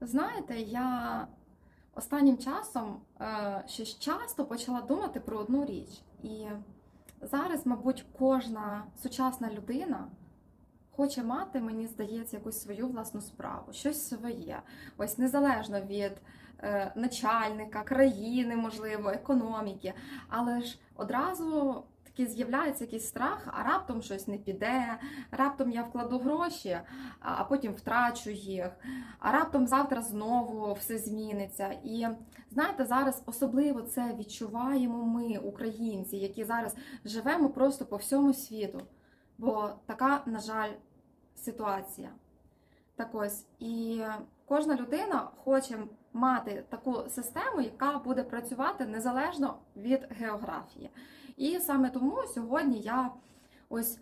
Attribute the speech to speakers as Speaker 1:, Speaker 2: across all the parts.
Speaker 1: Знаєте, я останнім часом е, щось часто почала думати про одну річ. І зараз, мабуть, кожна сучасна людина хоче мати, мені здається, якусь свою власну справу, щось своє. Ось незалежно від е, начальника, країни, можливо, економіки. Але ж одразу такий з'являється якийсь страх, а раптом щось не піде, раптом я вкладу гроші, а потім втрачу їх, а раптом завтра знову все зміниться. І знаєте, зараз особливо це відчуваємо ми, українці, які зараз живемо просто по всьому світу. Бо така, на жаль, ситуація. Так ось, і кожна людина хоче мати таку систему, яка буде працювати незалежно від географії. І саме тому сьогодні я ось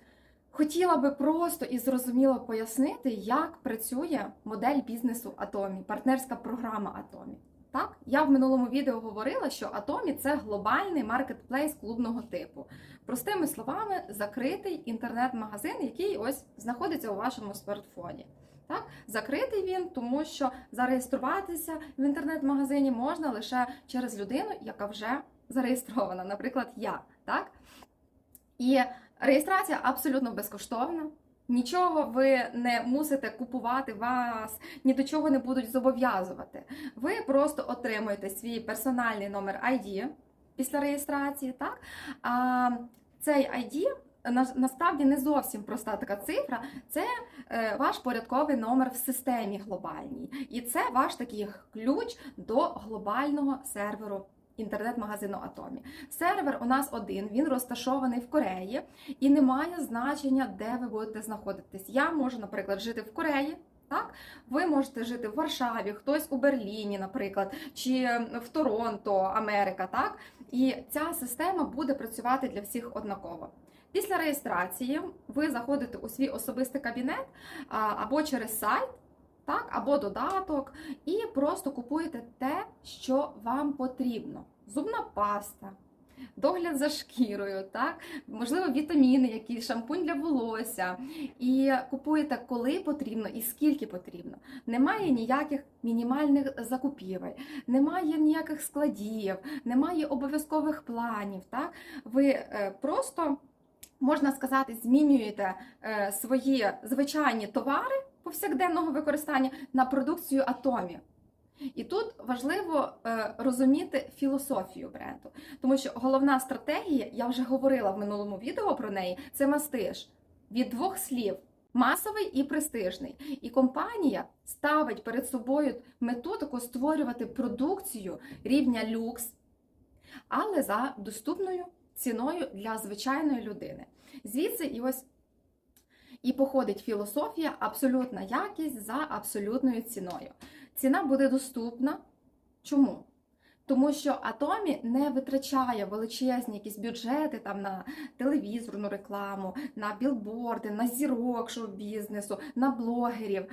Speaker 1: хотіла би просто і зрозуміло пояснити, як працює модель бізнесу Атомі, партнерська програма Атомі. Так, я в минулому відео говорила, що Атомі це глобальний маркетплейс клубного типу. Простими словами, закритий інтернет-магазин, який ось знаходиться у вашому смартфоні. Так, закритий він, тому що зареєструватися в інтернет-магазині можна лише через людину, яка вже зареєстрована, наприклад, я. Так? І реєстрація абсолютно безкоштовна. Нічого ви не мусите купувати вас, ні до чого не будуть зобов'язувати. Ви просто отримуєте свій персональний номер ID після реєстрації. Так? А цей ID насправді не зовсім проста така цифра. Це е, ваш порядковий номер в системі глобальній. І це ваш такий ключ до глобального серверу інтернет-магазину Атомі. Сервер у нас один, він розташований в Кореї і не має значення, де ви будете знаходитись. Я можу, наприклад, жити в Кореї. Так, ви можете жити в Варшаві, хтось у Берліні, наприклад, чи в Торонто, Америка. Так, і ця система буде працювати для всіх однаково. Після реєстрації ви заходите у свій особистий кабінет або через сайт, так, або додаток, і просто купуєте те, що вам потрібно: зубна паста. Догляд за шкірою, так, можливо, вітаміни, якісь шампунь для волосся. І купуєте коли потрібно і скільки потрібно. Немає ніяких мінімальних закупівель, немає ніяких складів, немає обов'язкових планів. Так? Ви е, просто, можна сказати, змінюєте е, свої звичайні товари повсякденного використання на продукцію Атомі. І тут важливо е, розуміти філософію бренду, тому що головна стратегія, я вже говорила в минулому відео про неї, це мастиж від двох слів. Масовий і престижний. І компанія ставить перед собою мету таку створювати продукцію рівня люкс, але за доступною ціною для звичайної людини. Звідси і ось і походить філософія, абсолютна якість за абсолютною ціною. Ціна буде доступна. Чому? Тому що Атомі не витрачає величезні якісь бюджети там на телевізорну рекламу, на білборди, на зірок шоу-бізнесу, на блогерів. Е,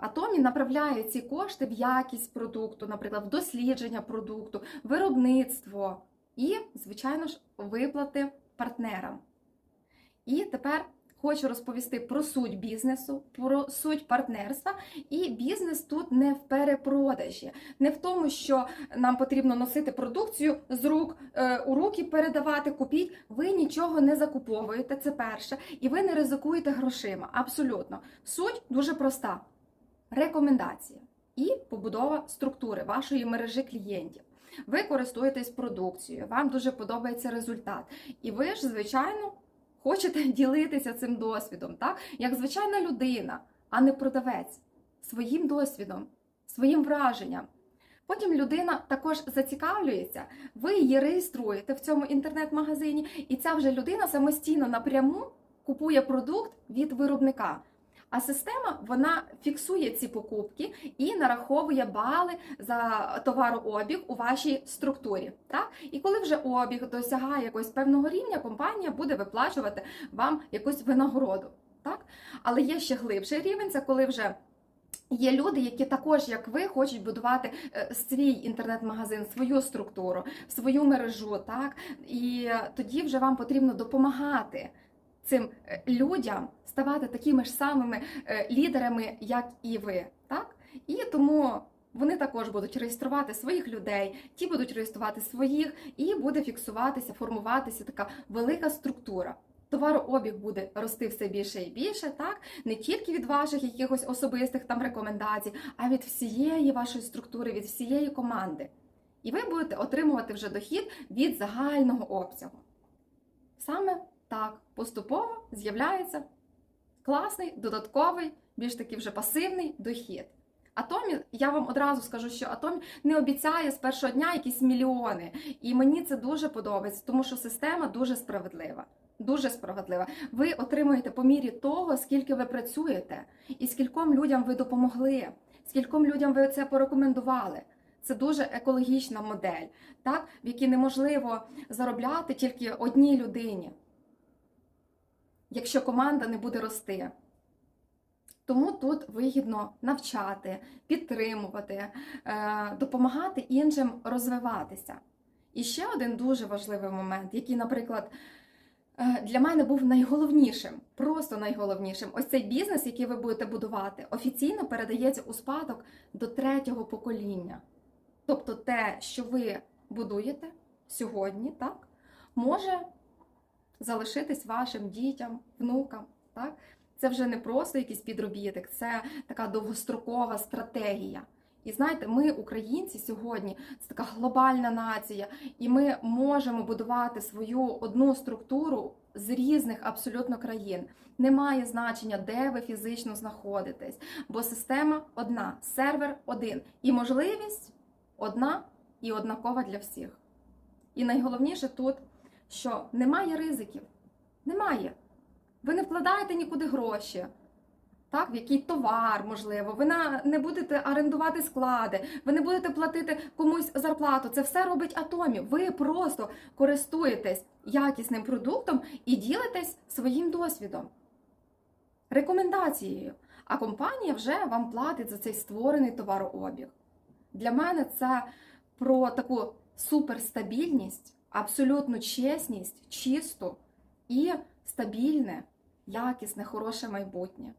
Speaker 1: Атомі направляє ці кошти в якість продукту, наприклад, в дослідження продукту, виробництво і, звичайно ж, виплати партнерам. І тепер хочу розповісти про суть бізнесу, про суть партнерства. І бізнес тут не в перепродажі, не в тому, що нам потрібно носити продукцію з рук е, у руки, передавати, купіть. Ви нічого не закуповуєте, це перше, і ви не ризикуєте грошима. Абсолютно. Суть дуже проста: рекомендація і побудова структури вашої мережі клієнтів. Ви користуєтесь продукцією, вам дуже подобається результат. І ви ж, звичайно, хочете ділитися цим досвідом, так? Як звичайна людина, а не продавець, своїм досвідом, своїм враженням. Потім людина також зацікавлюється, ви її реєструєте в цьому інтернет-магазині, і ця вже людина самостійно напряму купує продукт від виробника. А система вона фіксує ці покупки і нараховує бали за товарообіг у вашій структурі. Так? І коли вже обіг досягає якогось певного рівня, компанія буде виплачувати вам якусь винагороду. Так? Але є ще глибший рівень, це коли вже. Є люди, які також, як ви, хочуть будувати е, свій інтернет-магазин, свою структуру, свою мережу, так і тоді вже вам потрібно допомагати цим е, людям ставати такими ж самими е, лідерами, як і ви. Так? І тому Вони також будуть реєструвати своїх людей, ті будуть реєструвати своїх, і буде фіксуватися, формуватися така велика структура. Товарообіг буде рости все більше і більше, так не тільки від ваших якихось особистих там рекомендацій, а від всієї вашої структури, від всієї команди. І ви будете отримувати вже дохід від загального обсягу. Саме так поступово з'являється класний, додатковий, більш таки вже пасивний дохід. Атомі, я вам одразу скажу, що Атомі не обіцяє з першого дня якісь мільйони. І мені це дуже подобається, тому що система дуже справедлива. Дуже справедлива. Ви отримуєте по мірі того, скільки ви працюєте, і скільком людям ви допомогли, скільком людям ви це порекомендували. Це дуже екологічна модель, так, в якій неможливо заробляти тільки одній людині, якщо команда не буде рости. Тому тут вигідно навчати, підтримувати, е, допомагати іншим розвиватися. І ще один дуже важливий момент, який, наприклад, е, для мене був найголовнішим, просто найголовнішим. Ось цей бізнес, який ви будете будувати, офіційно передається у спадок до третього покоління. Тобто те, що ви будуєте сьогодні, так, може залишитись вашим дітям, внукам. Так? Це вже не просто якийсь підробіток, це така довгострокова стратегія. І знаєте, ми, українці, сьогодні це така глобальна нація, і ми можемо будувати свою одну структуру з різних абсолютно країн. Немає значення, де ви фізично знаходитесь, бо система одна, сервер один, і можливість одна і однакова для всіх. І найголовніше тут, що немає ризиків. Немає. Ви не вкладаєте нікуди гроші, так, в який товар, можливо, ви не будете орендувати склади, ви не будете платити комусь зарплату. Це все робить Атомі. Ви просто користуєтесь якісним продуктом і ділитесь своїм досвідом, рекомендацією. А компанія вже вам платить за цей створений товарообіг. Для мене це про таку суперстабільність, абсолютну чесність, чисту і стабільне, якісне, хороше майбутнє.